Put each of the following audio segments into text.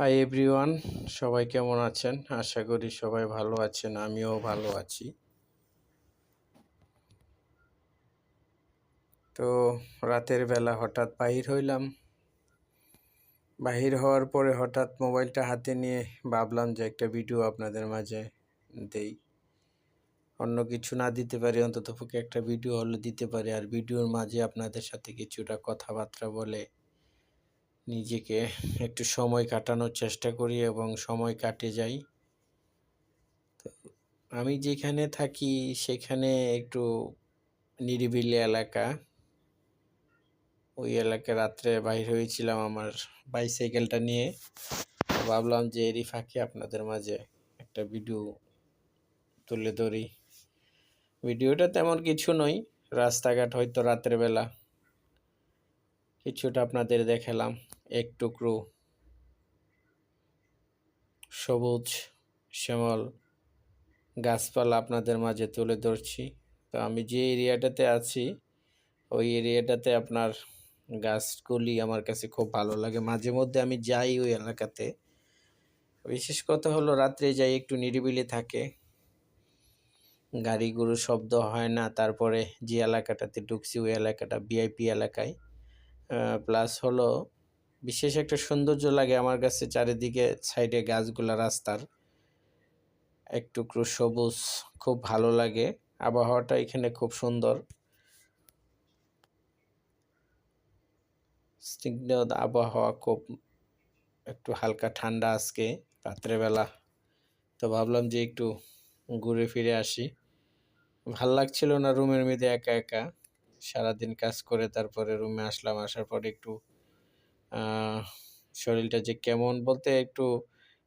Hi everyone সবাই কেমন আছেন? আশা করি সবাই ভালো আছেন, আমিও ভালো আছি। তো রাতের বেলা হঠাৎ বাহির হইলাম। বাহির হওয়ার পরে হঠাৎ মোবাইলটা হাতে নিয়ে ভাবলাম যে একটা ভিডিও আপনাদের মাঝে দেই। অন্য কিছু না দিতে পারি অন্তত পক্ষে একটা ভিডিও হলে দিতে পারি, আর ভিডিওর মাঝে আপনাদের সাথে কিছুটা কথাবার্তা বলে নিজেকে একটু সময় কাটানোর চেষ্টা করি এবং সময় কাটে যাই। তো আমি যেখানে থাকি সেখানে একটু নিরিবিলি এলাকা। ওই এলাকা রাত্রে বাইর হয়েছিলাম আমার বাইসাইকেলটা নিয়ে। ভাবলাম যে এরই ফাঁকে আপনাদের মাঝে একটা ভিডিও তুলে ধরি। ভিডিওটা তেমন কিছু নয়, রাস্তাঘাট হয়তো রাতের বেলা কিছুটা আপনাদের দেখালাম। এক টুকরো সবুজ শ্যামল গাছপালা আপনাদের মাঝে তুলে ধরছি। তো আমি যে এরিয়াটাতে আছি, ওই এরিয়াটাতে আপনার গাছগুলি আমার কাছে খুব ভালো লাগে। মাঝে মধ্যে আমি যাই ওই এলাকাতে। বিশেষ কথা হলো রাত্রে যাই, একটু নিরিবিলি থাকে। গাড়ি গরু শব্দ হয় না, তারপরে যে এলাকাটাতে ঢুকছি ওই এলাকাটা, ভিআইপি এলাকায়। প্লাস হলো বিশেষ একটা সৌন্দর্য লাগে আমার কাছে চারিদিকে সাইডে গাছগুলা, রাস্তার। একটু সবুজ, খুব ভালো লাগে। আবহাওয়াটা এখানে খুব সুন্দর। স্নিগ্ধ আবহাওয়া, খুব একটু হালকা ঠান্ডা আজকে, রাত্রেবেলা। তো ভাবলাম যে একটু ঘুরে ফিরে আসি। ভালো লাগছিল না রুমের মধ্যে একা একা। সারাদিন কাজ করে তারপরে রুমে আসলাম, আসার পরে একটু শরীরটা যে কেমন বলতে একটু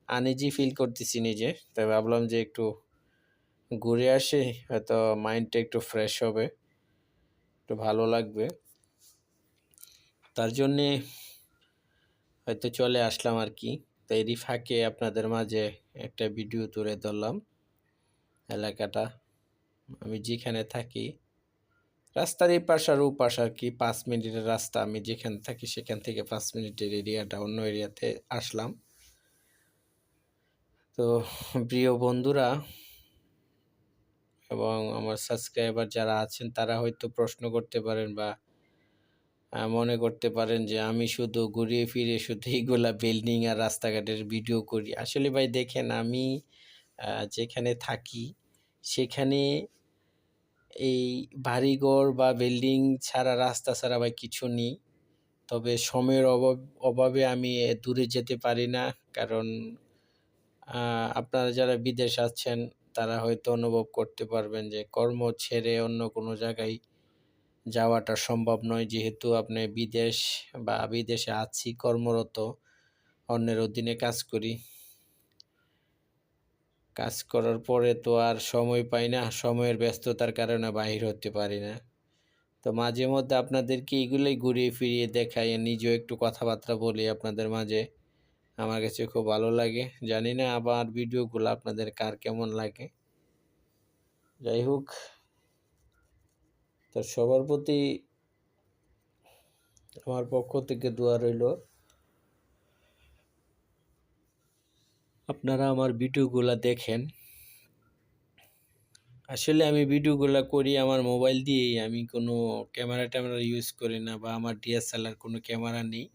আনিজি ফিল করতেছি নিজে। তাই ভাবলাম যে একটু ঘুরে আসি, হয়তো মাইন্ডটা একটু ফ্রেশ হবে, একটু ভালো লাগবে। তার জন্যে হয়তো চলে আসলাম আর কি। তো এরই ফাঁকে আপনাদের মাঝে একটা ভিডিও তুলে ধরলাম। এলাকাটা, আমি যেখানে থাকি। রাস্তার এই পাশ আর ও পাশ আর কি পাঁচ মিনিটের রাস্তা, আমি যেখানে থাকি সেখান থেকে পাঁচ মিনিটের এরিয়াটা, অন্য এরিয়াতে আসলাম। তো প্রিয় বন্ধুরা এবং আমার সাবস্ক্রাইবার যারা আছেন, তারা হয়তো প্রশ্ন করতে পারেন বা মনে করতে পারেন যে আমি শুধু ঘুরিয়ে ফিরে শুধু এইগুলা বিল্ডিং আর রাস্তাঘাটের ভিডিও করি। আসলে ভাই দেখেন আমি যেখানে থাকি সেখানে এই বাড়িঘর বা বিল্ডিং ছাড়া রাস্তা ছাড়া ভাই কিছু নেই। তবে সময়ের অভাব, অভাবে আমি দূরে যেতে পারি না। কারণ আপনারা যারা বিদেশ আছেন, তারা হয়তো অনুভব করতে পারবেন যে কর্ম ছেড়ে অন্য কোনো জায়গায় যাওয়াটা সম্ভব নয়। যেহেতু আপনি বিদেশ বা বিদেশে আছি, কর্মরত, অন্যের অধীনে কাজ করি। কাজ করার পরে তো আর সময় পাই না, সময়ের ব্যস্ততার কারণে বাহির হতে পারি না। তো মাঝে মধ্যে আপনাদেরকে এগুলোই ঘুরিয়ে ফিরিয়ে দেখাই নিজেও একটু কথাবার্তা বলি আপনাদের মাঝে। আমার কাছে খুব ভালো লাগে। জানি না আবার ভিডিওগুলো আপনাদের কার কেমন লাগে। যাই হোক, তো সবার প্রতি আমার পক্ষ থেকে দোয়া রইল। আপনারা আমার ভিডিওগুলো দেখেন। আসলে আমি ভিডিওগুলো করি আমার মোবাইল দিয়েই, আমি কোনো ক্যামেরা ট্যামেরা ইউজ করি না বা আমার ডিএসএলআর কোনো ক্যামেরা নেই।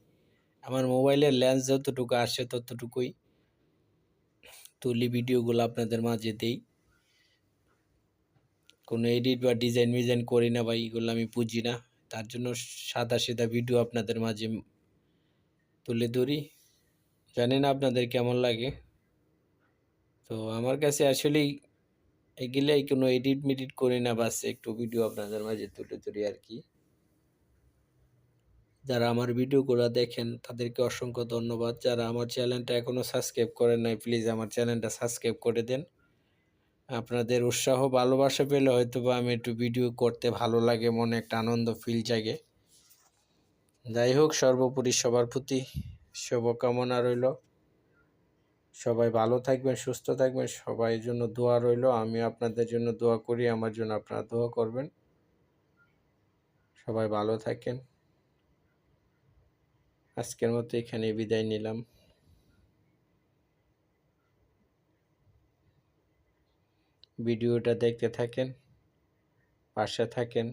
আমার মোবাইলের লেন্স যতটুকু আসে ততটুকুই তুলি ভিডিওগুলো আপনাদের মাঝে দেই। কোনো এডিট বা ডিজাইন মিজাইন করি না বা এইগুলো আমি বুঝি না। তার জন্য সাদা সিধা ভিডিও আপনাদের মাঝে তুলে ধরি। জানি না আপনাদের কেমন লাগে? তো আমার কাছে আসলেই এগুলাই কোনো এডিট মিডিট করি না, বাস একটু ভিডিও আপনাদের মাঝে তুলে ধরি আর কি। যারা আমার ভিডিওগুলো দেখেন, তাদেরকে অসংখ্য ধন্যবাদ। যারা আমার চ্যানেলটা এখনও সাবস্ক্রাইব করেন নাই, প্লিজ আমার চ্যানেলটা সাবস্ক্রাইব করে দেন। আপনাদের উৎসাহ, ভালোবাসা পেলে হয়তো বা আমি একটু ভিডিও করতে ভালো লাগে, মনে একটা আনন্দ ফিল জাগে। যাই হোক, সর্বোপরি সবার প্রতি শুভকামনা রইল। সবাই ভালো থাকবেন, সুস্থ থাকবেন, সবাই জন্য দোয়া রইল। আমি আপনাদের জন্য দোয়া করি, আমার জন্য আপনারা দোয়া করবেন। সবাই ভালো থাকেন। আজকের মতো এখানে বিদায় নিলাম। ভিডিওটা দেখতে থাকেন, পাশে থাকেন।